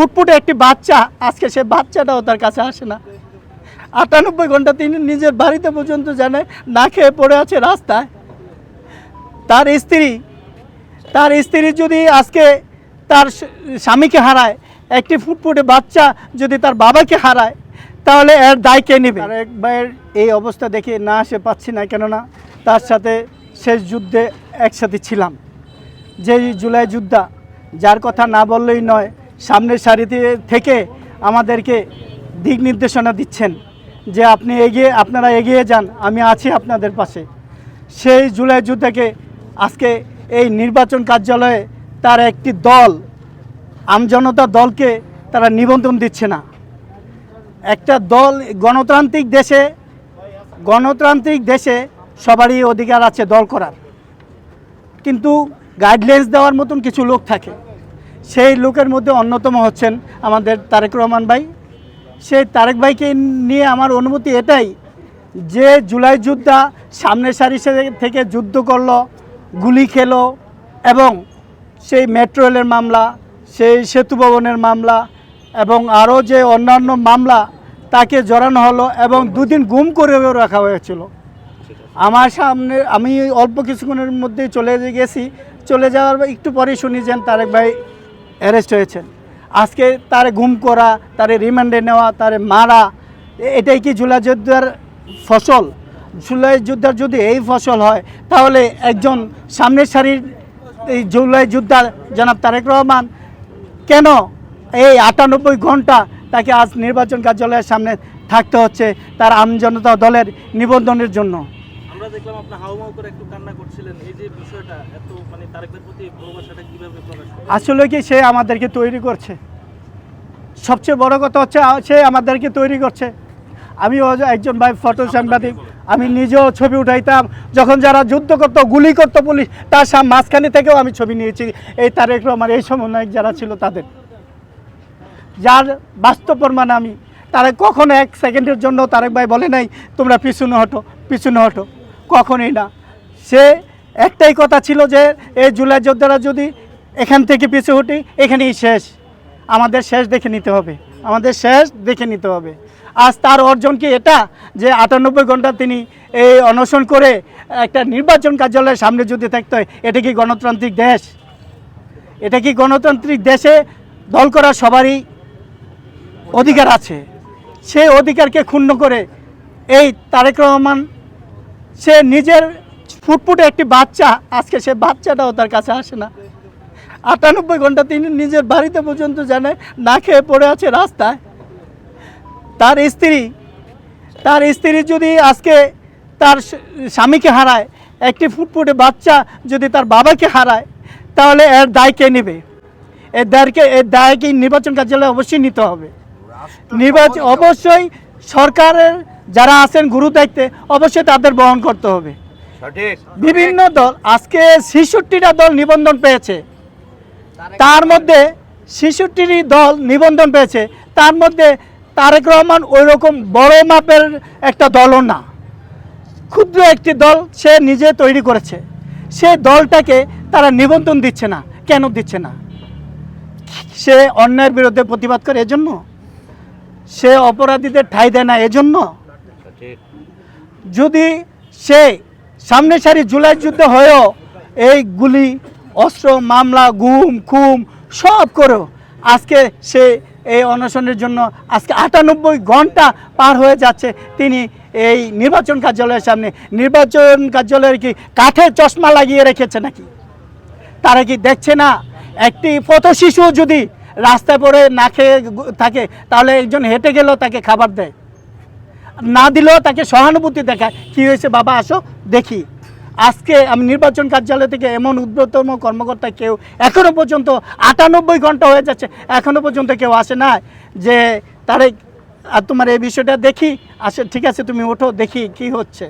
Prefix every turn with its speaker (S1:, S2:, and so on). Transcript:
S1: ফুটফুটে একটি বাচ্চা, আজকে সে বাচ্চাটাও তার কাছে আসে না। আটানব্বই ঘণ্টা তিনি নিজের বাড়িতে পর্যন্ত জানে না খেয়ে পড়ে আছে রাস্তায়। তার স্ত্রী তার স্ত্রী যদি আজকে তার স্বামীকে হারায়, একটি ফুটফুটে বাচ্চা যদি তার বাবাকে হারায়, তাহলে এর দায় কে নেবে? আর একবার এই অবস্থা দেখে না আসে পাচ্ছি না, কেননা তার সাথে শেষ যুদ্ধে একসাথে ছিলাম। যে জুলাই যুদ্ধা, যার কথা না বললেই নয় সামনের সারিতে থেকে আমাদেরকে দিক নির্দেশনা দিচ্ছেন যে আপনি এগিয়ে, আপনারা এগিয়ে যান, আমি আছি আপনাদের পাশে। সেই জুলাই যুদ্ধাকে আজকে এই নির্বাচন কার্যালয়ে তার একটি দল আমজনতা দলকে তারা নিবন্ধন দিচ্ছে না। একটা দল গণতান্ত্রিক দেশে গণতান্ত্রিক দেশে সবারই অধিকার আছে দল করার। কিন্তু গাইডলাইন্স দেওয়ার মতন কিছু লোক থাকে। সেই লোকের মধ্যে অন্যতম হচ্ছেন আমাদের তারেক রহমান ভাই। সেই তারেক ভাইকে নিয়ে আমার অনুমতি এটাই যে জুলাই যোদ্ধা সামনের সারি থেকে যুদ্ধ করল, গুলি খেলো এবং সেই মেট্রো রেলের মামলা, সেই সেতু ভবনের মামলা এবং আরও যে অন্যান্য মামলা তাকে জড়ানো হলো এবং দুদিন গুম করেও রাখা হয়েছিল। আমার সামনে আমি অল্প কিছুক্ষণের মধ্যেই চলে গেছি। চলে যাওয়ার একটু পরেই শুনি তারেক ভাই অ্যারেস্ট হয়েছেন। আজকে তারে গুম করা, তারে রিমান্ডে নেওয়া, তারে মারা, এটাই কি জুলাই যোদ্ধার ফসল? জুলাই যোদ্ধার যদি এই ফসল হয়, তাহলে একজন সামনের সারির এই জুলাই যোদ্ধার জনাব তারেক রহমান কেন এই আটানব্বই ঘণ্টা তাকে আজ নির্বাচন কার্যালয়ের সামনে থাকতে হচ্ছে তার আমজনতা দলের নিবন্ধনের জন্য?
S2: দেখলাম আপনি হাউমাউ করে একটু কান্না করছিলেন। এই যে বিষয়টা এত মানে তারেকের প্রতি ভালোবাসাটা কীভাবে প্রকাশ
S1: আসলে কি সে আমাদেরকে তৈরি করছে? সবচেয়ে বড় কথা হচ্ছে সে আমাদেরকে তৈরি করছে। আমি একজন ভাই ফটো সাংবাদিক আমি নিজেও ছবি উঠাইতাম। যখন যারা যুদ্ধ করতো গুলি করতো পুলিশ তার সাম মাঝখানে থেকেও আমি ছবি নিয়েছি। এই তারেক রহমান এই সমন্বয়ক যারা ছিল তাদের। যার বাস্তব প্রমাণ আমি তারা কখনো এক সেকেন্ডের জন্য তারেক ভাই বলে নাই তোমরা পিছনে হটো পিছনে হটো। কখনোই না। সে একটাই কথা ছিল যে এই জুলাই যোদ্ধারা যদি এখান থেকে পিছু হটি, এখানেই শেষ। আমাদের শেষ দেখে নিতে হবে। আমাদের শেষ দেখে নিতে হবে। আজ তার অর্জন কি এটা? যে আটানব্বই ঘণ্টা তিনি এই অনশন করে একটা নির্বাচন কার্যালয়ের সামনে যদি থাকতে হয়, এটা কি গণতান্ত্রিক দেশ? এটা কি গণতান্ত্রিক দেশে দল করা সবারই অধিকার আছে? সেই অধিকারকে ক্ষুণ্ণ করে এই তারেক রহমান সে নিজের ফুটফুটে একটি বাচ্চা আজকে সে বাচ্চাটাও তার কাছে আসে না। আটানব্বই ঘণ্টা তিনি নিজের বাড়িতে পর্যন্ত জানে না খেয়ে পড়ে আছে রাস্তায়। তার স্ত্রী তার স্ত্রী যদি আজকে তার স্বামীকে হারায় একটি ফুটফুটে বাচ্চা যদি তার বাবাকে হারায় তাহলে এর দায় কে নেবে? এর দায়কে এর দায়কে নির্বাচন কার্যালয়ে অবশ্যই নিতে হবে। নির্বাচন অবশ্যই সরকারের যারা আছেন গুরু দায়িত্বে অবশ্যই তাদের বহন করতে হবে। বিভিন্ন দল আজকে ছেষট্টিটা দল নিবন্ধন পেয়েছে। তার মধ্যে ছেষট্টিটি দল নিবন্ধন পেয়েছে। তার মধ্যে তারেক রহমান ওই রকম বড় মাপের একটা দলও না। ক্ষুদ্র একটি দল সে নিজে তৈরি করেছে। সে দলটাকে তারা নিবন্ধন দিচ্ছে না কেন দিচ্ছে না? সে অন্যায়ের বিরুদ্ধে প্রতিবাদ করে এজন্য? সে অপরাধীদের ঠাঁই দেয় না এজন্য? যদি সে সামনে সারি জুলাই যুদ্ধ হয়েও এই গুলি, অস্ত্র, মামলা, গুম, খুম সব করেও আজকে সে এই অনশনের জন্য আজকে আটানব্বই ঘণ্টা পার হয়ে যাচ্ছে। তিনি এই নির্বাচন কার্যালয়ের সামনে। নির্বাচন কার্যালয়ের কি কাঠের চশমা লাগিয়ে রেখেছে নাকি? তারা কি দেখছে না? একটি পথ শিশু যদি রাস্তায় পড়ে না খেয়ে থাকে, তাহলে একজন হেঁটে গেলেও তাকে খাবার দেয়। না দিলেও তাকে সহানুভূতি দেখায়। কি হয়েছে? বাবা, আসো, দেখি। আজকে আমি নির্বাচন কার্যালয় থেকে এমন উদ্যতম কর্মকর্তা কেউ এখনও পর্যন্ত আটানব্বই ঘণ্টা হয়ে যাচ্ছে এখনও পর্যন্ত কেউ আসে না যে তারে তোমার এই বিষয়টা দেখি, আসে, ঠিক আছে, তুমি ওঠো, দেখি কি হচ্ছে।